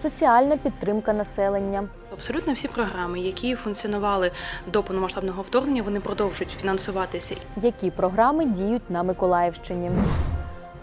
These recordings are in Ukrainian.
соціальна підтримка населення, Абсолютно всі програми, які функціонували до повномасштабного вторгнення, вони продовжують фінансуватися які програми діють на Миколаївщині.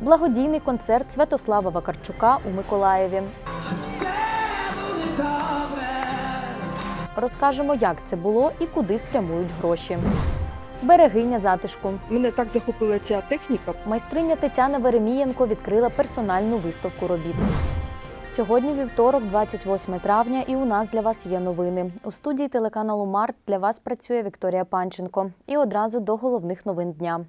Благодійний концерт Святослава Вакарчука у Миколаєві. Розкажемо, як це було і куди спрямують гроші. Берегиня затишку. Мене так захопила ця техніка. Майстриня Тетяна Веремієнко відкрила персональну виставку робіт. Сьогодні вівторок, 28 травня, і у нас для вас є новини. У студії телеканалу Март для вас працює Вікторія Панченко. І одразу до головних новин дня.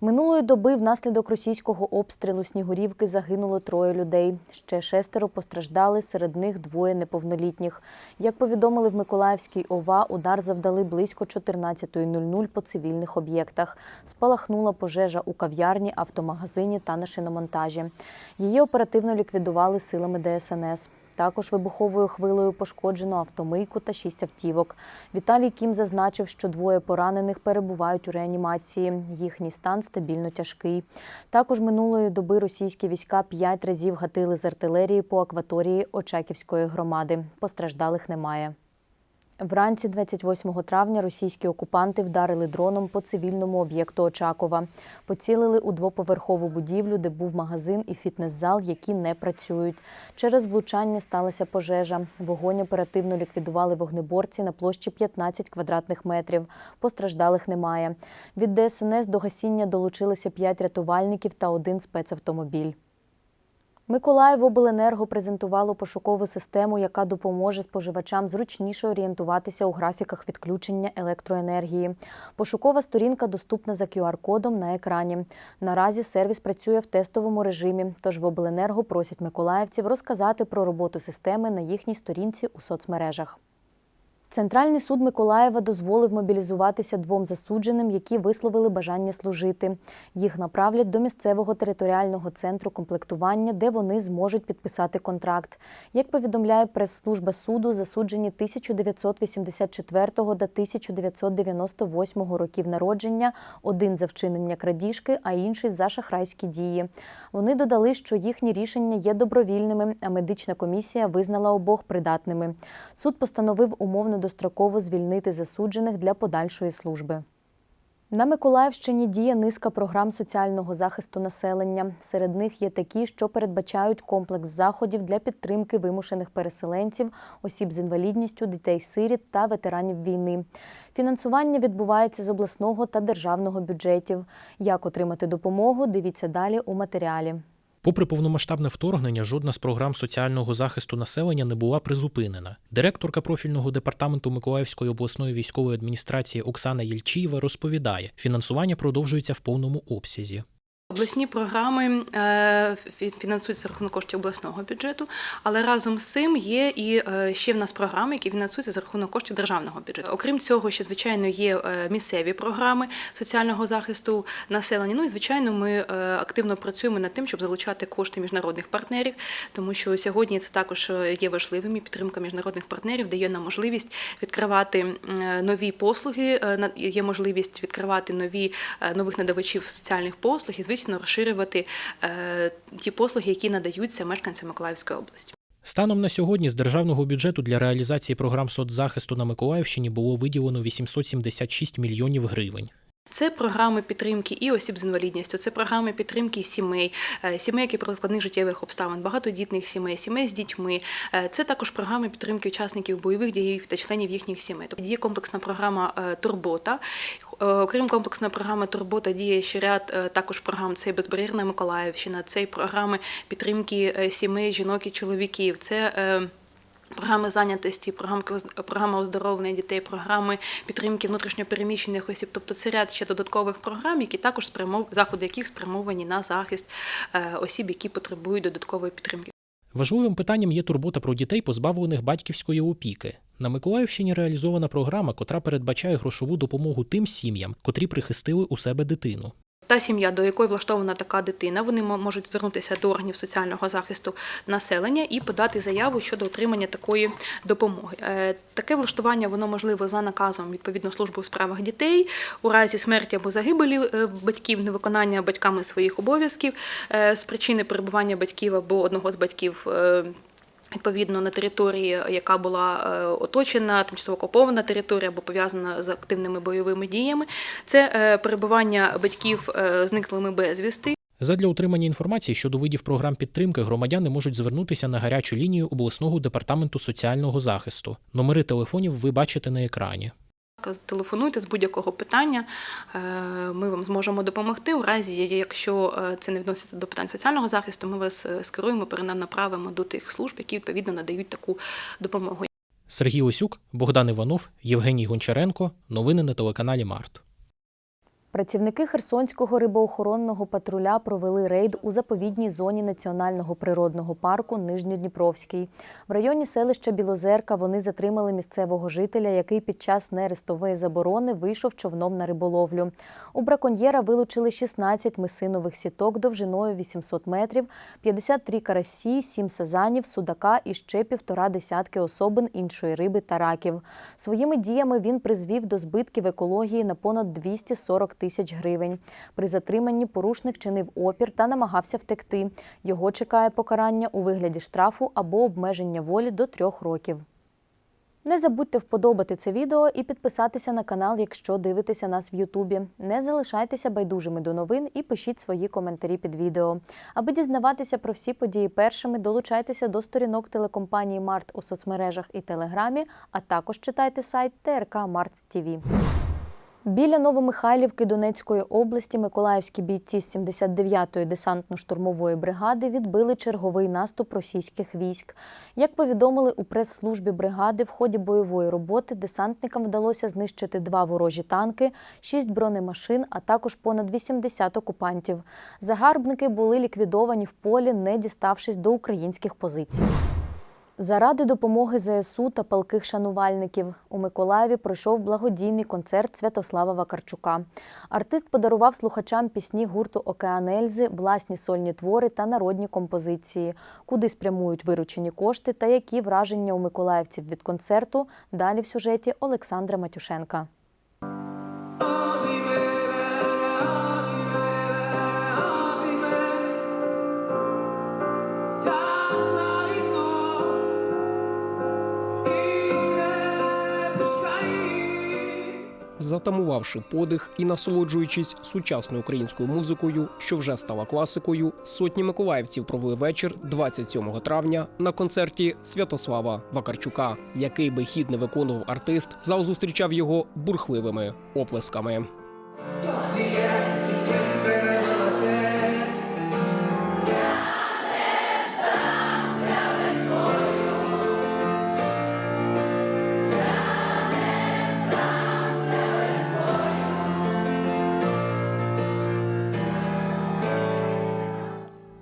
Минулої доби внаслідок російського обстрілу Снігурівки загинуло троє людей. Ще шестеро постраждали, серед них двоє неповнолітніх. Як повідомили в Миколаївській ОВА, удар завдали близько 14.00 по цивільних об'єктах. Спалахнула пожежа у кав'ярні, автомагазині та на шиномонтажі. Її оперативно ліквідували силами ДСНС. Також вибуховою хвилею пошкоджено автомийку та шість автівок. Віталій Кім зазначив, що двоє поранених перебувають у реанімації. Їхній стан стабільно тяжкий. Також минулої доби російські війська п'ять разів гатили з артилерії по акваторії Очаківської громади. Постраждалих немає. Вранці 28 травня російські окупанти вдарили дроном по цивільному об'єкту Очакова. Поцілили у двоповерхову будівлю, де був магазин і фітнес-зал, які не працюють. Через влучання сталася пожежа. Вогонь оперативно ліквідували вогнеборці на площі 15 квадратних метрів. Постраждалих немає. Від ДСНС до гасіння долучилися 5 рятувальників та один спецавтомобіль. Миколаївобленерго презентувало пошукову систему, яка допоможе споживачам зручніше орієнтуватися у графіках відключення електроенергії. Пошукова сторінка доступна за QR-кодом на екрані. Наразі сервіс працює в тестовому режимі, тож в обленерго просять миколаївців розказати про роботу системи на їхній сторінці у соцмережах. Центральний суд Миколаєва дозволив мобілізуватися двом засудженим, які висловили бажання служити. Їх направлять до місцевого територіального центру комплектування, де вони зможуть підписати контракт. Як повідомляє прес-служба суду, засуджені 1984 та 1998 років народження, один за вчинення крадіжки, а інший за шахрайські дії. Вони додали, що їхні рішення є добровільними, а медична комісія визнала обох придатними. Суд постановив умовно достроково звільнити засуджених для подальшої служби. На Миколаївщині діє низка програм соціального захисту населення. Серед них є такі, що передбачають комплекс заходів для підтримки вимушених переселенців, осіб з інвалідністю, дітей-сиріт та ветеранів війни. Фінансування відбувається з обласного та державного бюджетів. Як отримати допомогу? Дивіться далі у матеріалі. Попри повномасштабне вторгнення, жодна з програм соціального захисту населення не була призупинена. Директорка профільного департаменту Миколаївської обласної військової адміністрації Оксана Єльчієва розповідає, фінансування продовжується в повному обсязі. Обласні програми е, фінансуються рахунок коштів обласного бюджету, але разом з цим є і е, ще в нас програми, які фінансуються за рахунок коштів державного бюджету. Окрім цього, ще звичайно є е, місцеві програми соціального захисту населення. Ну і звичайно, ми активно працюємо над тим, щоб залучати кошти міжнародних партнерів, тому що сьогодні це також є важливим і підтримка міжнародних партнерів дає нам можливість відкривати нові послуги, є можливість відкривати нові нових надавачів соціальних послуг і звісно розширювати е, ті послуги, які надаються мешканцям Миколаївської області. Станом на сьогодні з державного бюджету для реалізації програм соцзахисту на Миколаївщині було виділено 876 мільйонів гривень. Це програми підтримки і осіб з інвалідністю, це програми підтримки сімей, е, сімей, які при складних життєвих обставин, багатодітних сімей, сімей з дітьми. Е, Це також програми підтримки учасників бойових дій та членів їхніх сімей. Тобто діє комплексна програма е, Турбота. Окрім комплексної програми Турбота діє ще ряд також програм. Це безбар'єрна Миколаївщина, це програми підтримки сімей, жінок і чоловіків. Це Програми зайнятості, програма оздоровлення дітей, програми підтримки внутрішньопереміщених осіб. Тобто це ряд ще додаткових програм, які також спрямов... заходи яких спрямовані на захист е, осіб, які потребують додаткової підтримки. Важливим питанням є турбота про дітей, позбавлених батьківської опіки. На Миколаївщині реалізована програма, котра передбачає грошову допомогу тим сім'ям, котрі прихистили у себе дитину. Та сім'я, до якої влаштована така дитина, вони можуть звернутися до органів соціального захисту населення і подати заяву щодо отримання такої допомоги. Е, Таке влаштування воно можливе за наказом відповідно служби у справах дітей у разі смерті або загибелі е, батьків, невиконання батьками своїх обов'язків е, з причини перебування батьків або одного з батьків. Відповідно, на території, яка була е, оточена, тимчасово окупована територія або пов'язана з активними бойовими діями, це е, перебування батьків е, зниклими безвісти. Задля отримання інформації щодо видів програм підтримки громадяни можуть звернутися на гарячу лінію обласного департаменту соціального захисту. Номери телефонів ви бачите на екрані. Телефонуйте з будь-якого питання. е, Ми вам зможемо допомогти. У разі, якщо е, це не відноситься до питань соціального захисту, ми вас е, скеруємо, перенаправимо до тих служб, які відповідно надають таку допомогу. Сергій Осюк, Богдан Іванов, Євгеній Гончаренко. Новини на телеканалі Март. Працівники Херсонського рибоохоронного патруля провели рейд у заповідній зоні національного природного парку Нижньодніпровський. В районі селища Білозерка вони затримали місцевого жителя, який під час нерестової заборони вийшов човном на риболовлю. У браконьєра вилучили 16 мисинових сіток довжиною 800 метрів, 53 карасі, 7 сазанів, судака і ще півтора десятки особин іншої риби та раків. Своїми діями він призвів до збитків екології на понад 240 тисяч гривень. При затриманні порушник чинив опір та намагався втекти. Його чекає покарання у вигляді штрафу або обмеження волі до трьох років. Не забудьте вподобати це відео і підписатися на канал, якщо дивитеся нас в Ютубі. Не залишайтеся байдужими до новин і пишіть свої коментарі під відео. Аби дізнаватися про всі події першими, долучайтеся до сторінок телекомпанії Март у соцмережах і Телеграмі, а також читайте сайт ТРК Март ТІВІ. Біля Новомихайлівки Донецької області миколаївські бійці з 79-ї десантно-штурмової бригади відбили черговий наступ російських військ. Як повідомили у прес-службі бригади, в ході бойової роботи десантникам вдалося знищити два ворожі танки, шість бронемашин, а також понад 80 окупантів. Загарбники були ліквідовані в полі, не діставшись до українських позицій. Заради допомоги ЗСУ та палких шанувальників у Миколаєві пройшов благодійний концерт Святослава Вакарчука. Артист подарував слухачам пісні гурту Океан Ельзи, власні сольні твори та народні композиції, куди спрямують виручені кошти та які враження у миколаївців від концерту. Далі в сюжеті Олександра Матюшенка. Затамувавши подих і насолоджуючись сучасною українською музикою, що вже стала класикою, сотні миколаївців провели вечір 27 травня на концерті Святослава Вакарчука. Який би хід не виконував артист, зал зустрічав його бурхливими оплесками.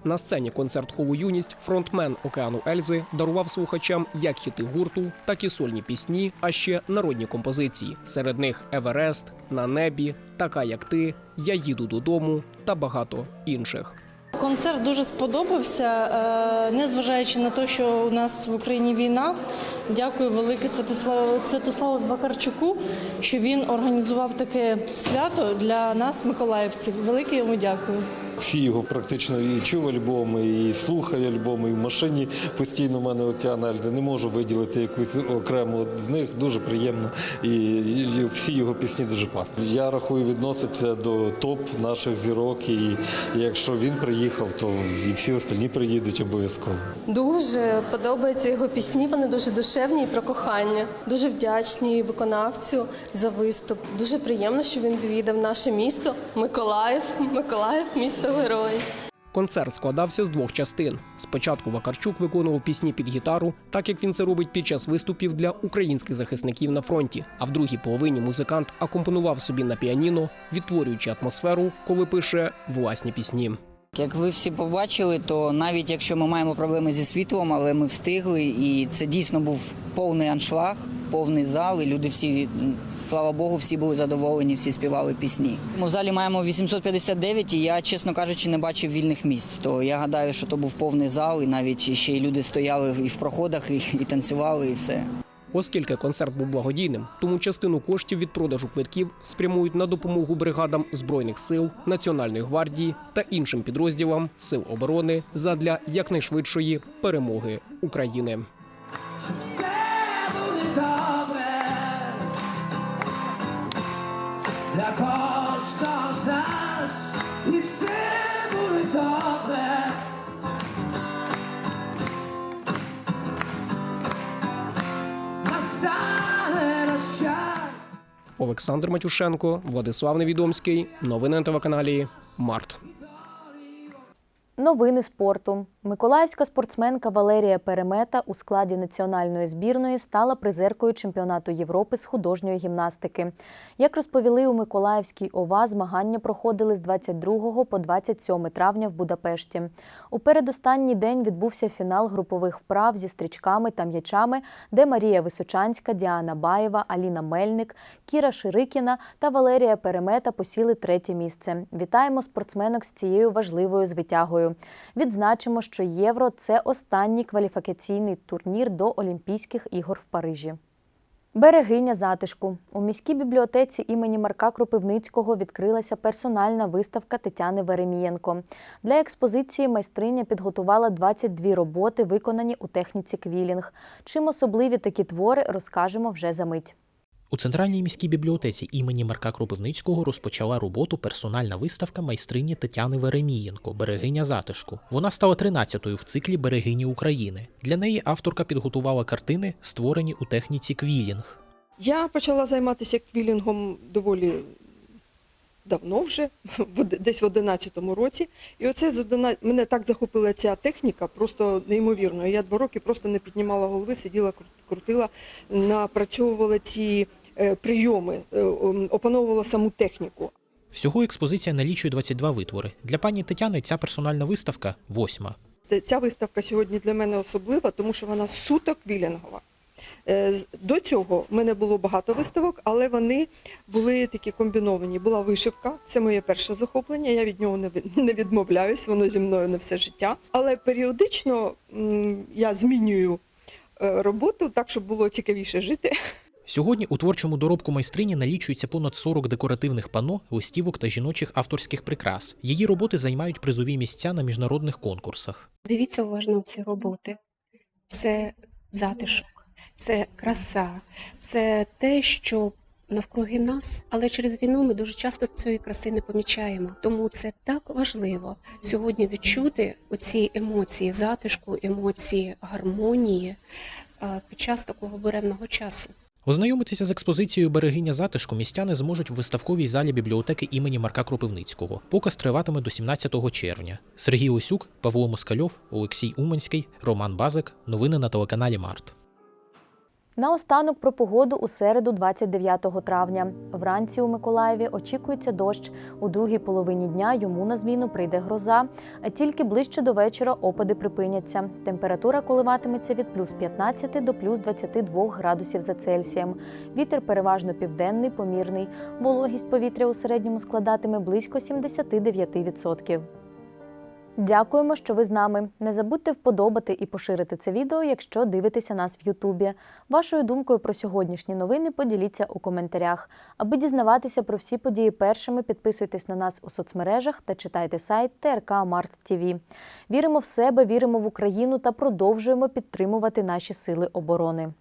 На сцені концерт холу юність фронтмен океану Ельзи дарував слухачам як хіти гурту, так і сольні пісні, а ще народні композиції. Серед них Еверест, На небі, Така як ти, Я їду додому та багато інших. Концерт дуже сподобався, е, незважаючи на те, що у нас в Україні війна. Дякую велике Святославу Святославу Вакарчуку, що він організував таке свято для нас, миколаївців. Велике йому дякую. Всі його практично і чув альбоми, і слухаю альбоми, і в машині постійно в мене океан Альди. Не можу виділити якусь окрему з них. Дуже приємно. І, всі його пісні дуже класні. Я рахую, відноситься до топ наших зірок. І якщо він приїхав, то і всі остальні приїдуть обов'язково. Дуже подобаються його пісні. Вони дуже душевні і про кохання. Дуже вдячні виконавцю за виступ. Дуже приємно, що він відвідав наше місто Миколаїв. Миколаїв місто герой. Концерт складався з двох частин. Спочатку Вакарчук виконував пісні під гітару, так як він це робить під час виступів для українських захисників на фронті. А в другій половині музикант акомпонував собі на піаніно, відтворюючи атмосферу, коли пише власні пісні. Як ви всі побачили, то навіть якщо ми маємо проблеми зі світлом, але ми встигли, і це дійсно був повний аншлаг, повний зал, і люди всі, слава Богу, всі були задоволені, всі співали пісні. Ми в залі маємо 859, і я, чесно кажучи, не бачив вільних місць. То я гадаю, що то був повний зал, і навіть ще й люди стояли і в проходах, і, і танцювали, і все. Оскільки концерт був благодійним, тому частину коштів від продажу квитків спрямують на допомогу бригадам збройних сил, Національної гвардії та іншим підрозділам сил оборони задля якнайшвидшої перемоги України. для кожного з нас, і все Олександр Матюшенко, Владислав Невідомський. Новини на телеканалі Март. Новини спорту. Миколаївська спортсменка Валерія Перемета у складі національної збірної стала призеркою чемпіонату Європи з художньої гімнастики. Як розповіли у Миколаївській ОВА, змагання проходили з 22 по 27 травня в Будапешті. У передостанній день відбувся фінал групових вправ зі стрічками та м'ячами, де Марія Височанська, Діана Баєва, Аліна Мельник, Кіра Ширикіна та Валерія Перемета посіли третє місце. Вітаємо спортсменок з цією важливою звитягою. Відзначимо, що євро це останній кваліфікаційний турнір до Олімпійських ігор в Парижі. Берегиня затишку у міській бібліотеці імені Марка Кропивницького відкрилася персональна виставка Тетяни Веремієнко. Для експозиції майстриня підготувала 22 роботи, виконані у техніці квілінг. Чим особливі такі твори, розкажемо вже за мить. У центральній міській бібліотеці імені Марка Кропивницького розпочала роботу персональна виставка майстрині Тетяни Веремієнко Берегиня затишку. Вона стала 13-ю в циклі Берегині України. Для неї авторка підготувала картини, створені у техніці квілінг. Я почала займатися квілінгом доволі давно вже, десь в 11-му році. І оце з 11 мене так захопила ця техніка, просто неймовірно. Я два роки просто не піднімала голови, сиділа, кру- крутила, напрацьовувала ці прийоми, е, опановувала саму техніку. Всього експозиція налічує 22 витвори. Для пані Тетяни ця персональна виставка восьма. Ця виставка сьогодні для мене особлива, тому що вона суто квілінгова. Е, До цього в мене було багато виставок, але вони були такі комбіновані. Була вишивка, це моє перше захоплення. Я від нього не від- не відмовляюсь, воно зі мною на все життя. Але періодично я змінюю е, роботу так, щоб було цікавіше жити. Сьогодні у творчому доробку майстрині налічується понад 40 декоративних пано, листівок та жіночих авторських прикрас. Її роботи займають призові місця на міжнародних конкурсах. Дивіться уважно ці роботи. Це затишок, це краса, це те, що навкруги нас, але через війну ми дуже часто цієї краси не помічаємо. Тому це так важливо сьогодні відчути оці емоції затишку, емоції гармонії під час такого буремного часу. Ознайомитися з експозицією Берегиня затишку містяни зможуть в виставковій залі бібліотеки імені Марка Кропивницького. Показ триватиме до 17 червня. Сергій Осюк, Павло Москальов, Олексій Уманський, Роман Базик. Новини на телеканалі Март. Наостанок про погоду у середу, 29 травня. Вранці у Миколаєві очікується дощ. У другій половині дня йому на зміну прийде гроза, а тільки ближче до вечора опади припиняться. Температура коливатиметься від плюс 15 до плюс 22 градусів за Цельсієм. Вітер переважно південний, помірний. Вологість повітря у середньому складатиме близько 79%. Дякуємо, що ви з нами. Не забудьте вподобати і поширити це відео, якщо дивитеся нас в Ютубі. Вашою думкою про сьогоднішні новини поділіться у коментарях. Аби дізнаватися про всі події першими, підписуйтесь на нас у соцмережах та читайте сайт ТРК Март ТВ. Віримо в себе, віримо в Україну та продовжуємо підтримувати наші сили оборони.